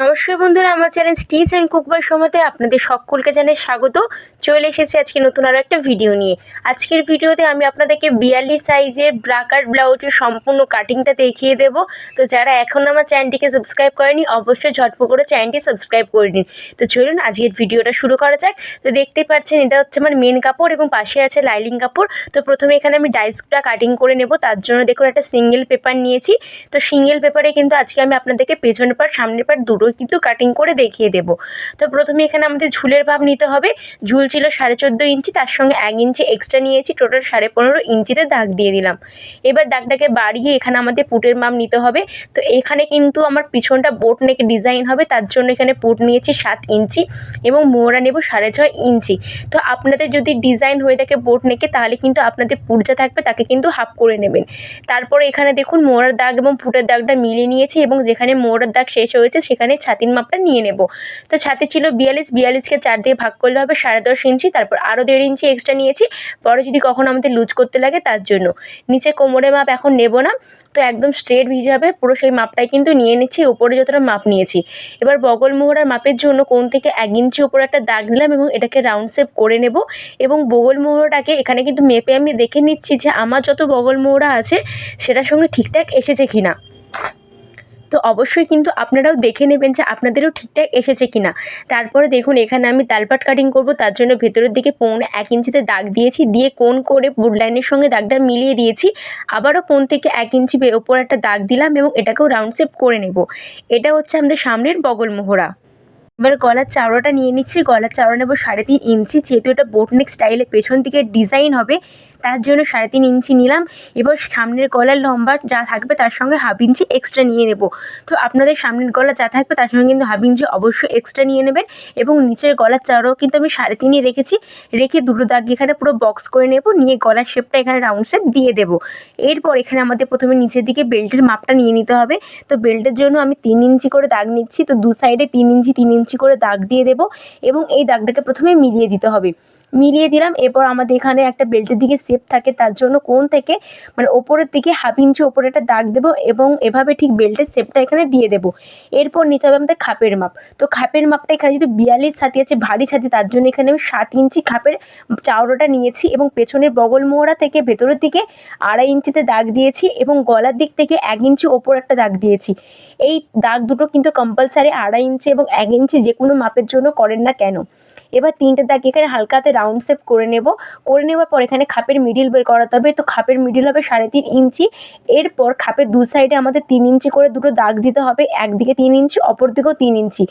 নমস্কার বন্ধুরা, আমার চ্যানেল স্টিচ অ্যান্ড কুকবার সময়তে আপনাদের সকলকে জানাই স্বাগত। চলে এসেছে আজকে নতুন আরও একটা ভিডিও নিয়ে। আজকের ভিডিওতে আমি আপনাদেরকে বিয়াল্লিশ সাইজের ব্রাকার ব্লাউজের সম্পূর্ণ কাটিংটা দেখিয়ে দেব। তো যারা এখন আমার চ্যানেলটিকে সাবস্ক্রাইব করেনি, অবশ্যই ঝটপট করে চ্যানেলটি সাবস্ক্রাইব করে নিন। তো চলুন আজকের ভিডিওটা শুরু করা যাক। তো দেখতে পাচ্ছেন, এটা হচ্ছে আমার মেন কাপড় এবং পাশে আছে লাইলিং কাপড়। তো প্রথমে এখানে আমি ডাইসটা কাটিং করে নেব। তার জন্য দেখুন একটা সিঙ্গেল পেপার নিয়েছি। তো সিঙ্গেল পেপারে কিন্তু আজকে আমি আপনাদেরকে পেছনের পার সামনের পার দুটো কিন্তু কাটিং করে দেখিয়ে দেব। তো প্রথমে এখানে আমাদের ঝুলের ভাব নিতে হবে। ঝুল ছিল সাড়ে চোদ্দ ইঞ্চি, তার সঙ্গে এক ইঞ্চি এক্সট্রা নিয়েছি টোটাল সাড়ে পনেরো ইঞ্চিতে দাগ দিয়ে দিলাম। এবার দাগটাকে বাড়িয়ে এখানে আমাদের পুটের মাপ নিতে হবে। তো এখানে কিন্তু আমার পিছনটা বোট নেক ডিজাইন হবে, তার জন্য এখানে পুট নিয়েছি সাত ইঞ্চি এবং মোহরা নেব সাড়ে ছয় ইঞ্চি। তো আপনাদের যদি ডিজাইন হয়ে থাকে বোট নেকে তাহলে কিন্তু আপনাদের পুট যা থাকবে তাকে কিন্তু হাফ করে নেবেন। তারপরে এখানে দেখুন মোহরার দাগ এবং ফুটের দাগটা মিলিয়ে নিয়েছি এবং যেখানে মোহরার দাগ শেষ হয়েছে, সেখানে ছাতির মাপটা নিয়ে নেব। তো ছাতি ছিল বিয়াল্লিশ, বিয়াল্লিশকে চার দিয়ে ভাগ করলে হবে সাড়ে দশ ইঞ্চি, তারপর আরও দেড় ইঞ্চি এক্সট্রা নিয়েছি, পরে যদি কখনো আমাদের লুজ করতে লাগে তার জন্য। নিচে কোমরে মাপ এখন নেব না, তো একদম স্ট্রেট ভিজাবে পুরো সেই মাপটাই কিন্তু নিয়ে নিচ্ছি, উপরে যতটা মাপ নিয়েছি। এবার বগল মোহরার মাপের জন্য কোন থেকে এক ইঞ্চি উপরে একটা দাগ নিলাম এবং এটাকে রাউন্ড শেপ করে নেব এবং বগল মোহরাটাকে এখানে কিন্তু মেপে আমি দেখে নিচ্ছি যে আমার যত বগল মোহরা আছে, সেটার সঙ্গে ঠিকঠাক এসেছে কিনা। তো অবশ্যই কিন্তু আপনারাও দেখে নেবেন যে আপনাদেরও ঠিকঠাক এসেছে কিনা। তারপরে দেখুন, এখানে আমি তালপাট কাটিং করব, তার জন্য ভেতরের দিকে পৌনে এক ইঞ্চিতে দাগ দিয়েছি, দিয়ে কোন করে বুড লাইনের সঙ্গে দাগটা মিলিয়ে দিয়েছি, আবারও কোন থেকে এক ইঞ্চি ওপর একটা দাগ দিলাম এবং এটাকেও রাউন্ড শেপ করে নেব। এটা হচ্ছে আমাদের সামনের বগল মোহরা। এবার গলার চাওড়াটা নিয়ে নিচ্ছি, গলার চাওড়া নেব সাড়ে তিন ইঞ্চি, যেহেতু এটা বোটনেক স্টাইলে পেছন দিকে ডিজাইন হবে তার জন্য সাড়ে তিন ইঞ্চি নিলাম। এবার সামনের গলার লম্বা যা থাকবে তার সঙ্গে হাফ ইঞ্চি এক্সট্রা নিয়ে নেব। তো আপনাদের সামনের গলা যা থাকবে তার সঙ্গে কিন্তু হাফ ইঞ্চি অবশ্যই এক্সট্রা নিয়ে নেবেন এবং নিচের গলার চাওড়াও কিন্তু আমি সাড়ে তিনই রেখেছি। রেখে দুটো দাগ এখানে পুরো বক্স করে নেব, নিয়ে গলার শেপটা এখানে রাউন্ড শেপ দিয়ে দেবো। এরপর এখানে আমাদের প্রথমে নিচের দিকে বেল্টের মাপটা নিয়ে নিতে হবে। তো বেল্টের জন্য আমি তিন ইঞ্চি করে দাগ নিচ্ছি। তো দু সাইডে তিন ইঞ্চি তিন ইঞ্চি করে দাগ দিয়ে দেবো এবং এই দাগটাকে প্রথমে মিলিয়ে দিতে হবে। মিলিয়ে দিলাম। এরপর আমাদের এখানে একটা বেল্টের দিকে শেপ থাকে, তার জন্য কোন থেকে মানে ওপরের দিকে হাফ ইঞ্চি ওপরে একটা দাগ দেবো এবং এভাবে ঠিক বেল্টের শেপটা এখানে দিয়ে দেবো। এরপর নিতে হবে আমাদের খাপের মাপ। তো খাপের মাপটা এখানে যদি বিয়াল্লিশ ছাতি আছে, ভারী ছাতি, তার জন্য এখানে আমি সাত ইঞ্চি খাপের চাওড়াটা নিয়েছি এবং পেছনের বগল মোহরা থেকে ভেতরের দিকে আড়াই ইঞ্চিতে দাগ দিয়েছি এবং গলার দিক থেকে এক ইঞ্চি ওপর একটা দাগ দিয়েছি। এই দাগ দুটো কিন্তু কম্পালসারি আড়াই ইঞ্চি এবং এক ইঞ্চি যে কোনো মাপের জন্য করেন না কেন? এবার তিনটে দাগ এখানে হালকাতে রাউন্ড শেপ করে নেব। করে নেওয়ার পর এখানে খাপের মিডিল বের করাতে হবে। তো খাপের মিডিল হবে সাড়ে তিন ইঞ্চি। এরপর খাপের দু সাইডে আমাদের তিন ইঞ্চি করে দুটো দাগ দিতে হবে। একদিকে তিন ইঞ্চি অপর দিকেও তিন ইঞ্চি।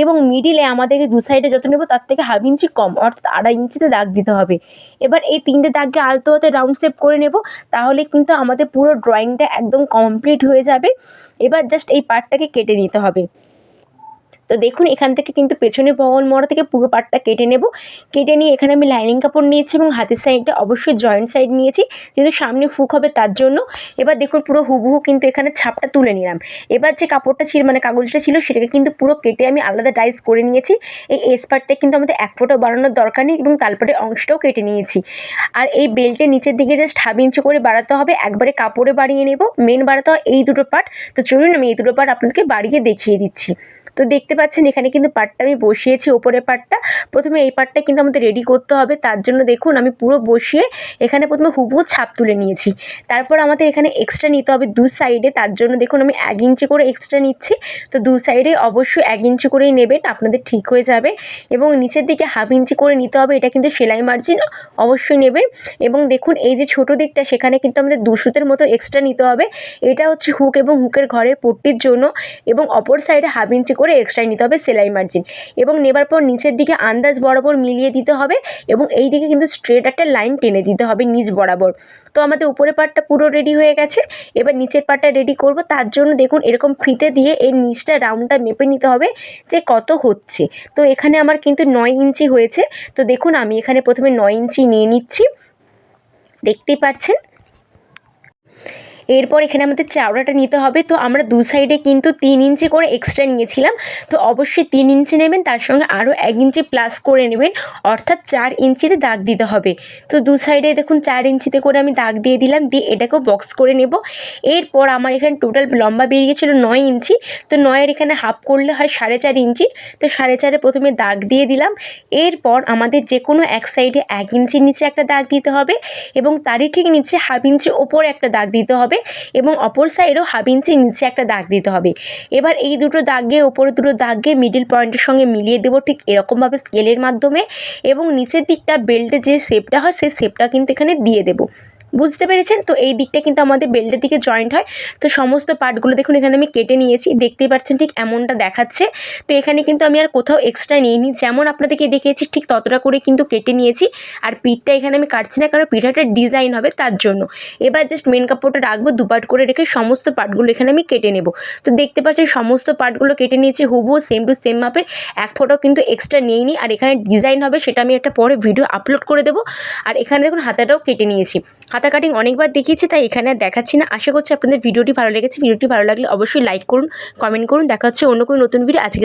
এবং মিডিলে আমাদেরকে দু সাইডে যত নেব তার থেকে হাফ ইঞ্চি কম, অর্থাৎ আড়াই ইঞ্চিতে দাগ দিতে হবে। এবার এই তিনটে দাগকে আলতো হাতে রাউন্ড শেপ করে নেব। তাহলে কিন্তু আমাদের পুরো ড্রয়িংটা একদম কমপ্লিট হয়ে যাবে। এবার জাস্ট এই পার্টটাকে কেটে নিতে হবে। তো দেখুন, এখান থেকে কিন্তু পেছনের বগল মোড়া থেকে পুরো পাটটা কেটে নেব। কেটে নিয়ে এখানে আমি লাইনিং কাপড় নিয়েছি এবং হাতের সাইডটা অবশ্যই জয়েন্ট সাইড নিয়েছি, যেহেতু সামনে ফুক হবে তার জন্য। এবার দেখুন, পুরো হুবহু কিন্তু এখানে ছাপটা তুলে নিলাম। এবার যে কাপড়টা ছিল মানে কাগজটা ছিল, সেটাকে কিন্তু পুরো কেটে আমি আলাদা ডাইস করে নিয়েছি। এই এস পার্টটা কিন্তু আমাদের এক ফোঁটা বাড়ানোর দরকার নেই এবং তারপরে অংশটাও কেটে নিয়েছি। আর এই বেল্টের নিচের দিকে জাস্ট হাফ ইঞ্চি করে বাড়াতে হবে। একবারে কাপড়ে বাড়িয়ে নেব। মেন বাড়াতে হয় এই দুটো পার্ট তো চলুন, আমি এই দুটো পার্ট আপনাদেরকে বাড়িয়ে দেখিয়ে দিচ্ছি। তো দেখতে পাচ্ছেন, এখানে কিন্তু পাটটা আমি বসিয়েছি ওপরের পাটটা। প্রথমে এই পাটটা কিন্তু আমাদের রেডি করতে হবে। তার জন্য দেখুন, আমি পুরো বসিয়ে এখানে প্রথমে হুবহু ছাপ তুলে নিয়েছি। তারপর আমাদের এখানে এক্সট্রা নিতে হবে দু সাইডে তার জন্য দেখুন, আমি এক ইঞ্চি করে এক্সট্রা নিচ্ছি। তো দু সাইডে অবশ্যই এক ইঞ্চি করেই নেবেন, আপনাদের ঠিক হয়ে যাবে। এবং নিচের দিকে হাফ ইঞ্চি করে নিতে হবে, এটা কিন্তু সেলাই মার্জিন অবশ্যই নেবেন। এবং দেখুন, এই যে ছোটো দিকটা, সেখানে কিন্তু আমাদের দুশোতের মতো এক্সট্রা নিতে হবে। এটা হচ্ছে হুক এবং হুকের ঘরের পট্টির জন্য। এবং অপর সাইডে হাফ ইঞ্চি এক্সট্রা নিতে হবে সেলাই মার্জিন এবং নেবার পর নিচের দিকে আন্দাজ বরাবর মিলিয়ে দিতে হবে এবং এই দিকে কিন্তু স্ট্রেট একটা লাইন টেনে দিতে হবে নিচ বরাবর। তো আমাদের উপরের পার্টটা পুরো রেডি হয়ে গেছে। এবার নিচের পার্টটা রেডি করব। তার জন্য দেখুন এরকম ফিতে দিয়ে এর নিচটা রাউন্ডটা মেপে নিতে হবে যে কত হচ্ছে। তো এখানে আমার কিন্তু নয় ইঞ্চি হয়েছে। তো দেখুন আমি এখানে প্রথমে নয় ইঞ্চি নিয়ে নিচ্ছি। দেখতেই পাচ্ছেন? এরপর এখানে আমাদের চাওড়াটা নিতে হবে। তো আমরা দু সাইডে কিন্তু তিন ইঞ্চি করে এক্সট্রা নিয়েছিলাম। তো অবশ্যই তিন ইঞ্চি নেবেন, তার সঙ্গে আরও এক ইঞ্চি প্লাস করে নেবেন। অর্থাৎ চার ইঞ্চিতে দাগ দিতে হবে। তো দু সাইডে দেখুন, চার ইঞ্চিতে করে আমি দাগ দিয়ে দিলাম, দিয়ে এটাকেও বক্স করে নেব। এরপর আমার এখানে টোটাল লম্বা বেরিয়ে বেরিয়েছিল নয় ইঞ্চি তো নয়ের এখানে হাফ করলে হয় সাড়ে চার ইঞ্চি তো সাড়ে চারে প্রথমে দাগ দিয়ে দিলাম। এরপর আমাদের যে কোনো এক সাইডে এক ইঞ্চির নিচে একটা দাগ দিতে হবে এবং তারই ঠিক নিচে হাফ ইঞ্চি ওপরে একটা দাগ দিতে হবে। এবং অপর সাইডেও হাফ ইঞ্চি নিচে একটা দাগ দিতে হবে। এবার এই দুটো দাগে ওপরে দুটো দাগে মিডিল পয়েন্টের সঙ্গে মিলিয়ে দেবো ঠিক এরকমভাবে স্কেলের মাধ্যমে এবং নিচের দিকটা বেল্টে যে শেপটা হয়, সেই শেপটা কিন্তু এখানে দিয়ে দেবো। বুঝতে পেরেছেন? তো এই দিকটা কিন্তু আমাদের বেল্টের দিকে জয়েন্ট হয়। তো সমস্ত পার্টগুলো দেখুন, এখানে আমি কেটে নিয়েছি। দেখতেই পাচ্ছেন ঠিক এমনটা দেখাচ্ছে। তো এখানে কিন্তু আমি আর কোথাও এক্সট্রা নিইনি। যেমন আপনাদেরকে দেখিয়েছি, ঠিক ততটা করে কিন্তু কেটে নিয়েছি। আর পিঠটা এখানে আমি কাটছি না, কারণ পিঠাটা ডিজাইন হবে তার জন্য। এবার জাস্ট মেন কাপড়টা রাখব দু পার্ট করে রেখে সমস্ত পার্টগুলো এখানে আমি কেটে নেব। তো দেখতে পাচ্ছেন, সমস্ত পার্টগুলো কেটে নিয়েছি, হুবহু সেম টু সেম মাপের। এক ফটো কিন্তু এক্সট্রা নিইনি। আর এখানে ডিজাইন হবে, সেটা আমি একটা পরে ভিডিও আপলোড করে দেবো। আর এখানে দেখুন, হাতাটাও কেটে নিয়েছি। হাতা কাটিং অনেকবার দেখিয়েছি, তাই এখানে আর দেখাচ্ছি না। আশা করছি আপনাদের ভিডিওটি ভালো লেগেছে। ভিডিওটি ভালো লাগলে অবশ্যই লাইক করুন কমেন্ট করুন। দেখা হচ্ছে অন্য কোনো নতুন ভিডিও আজকে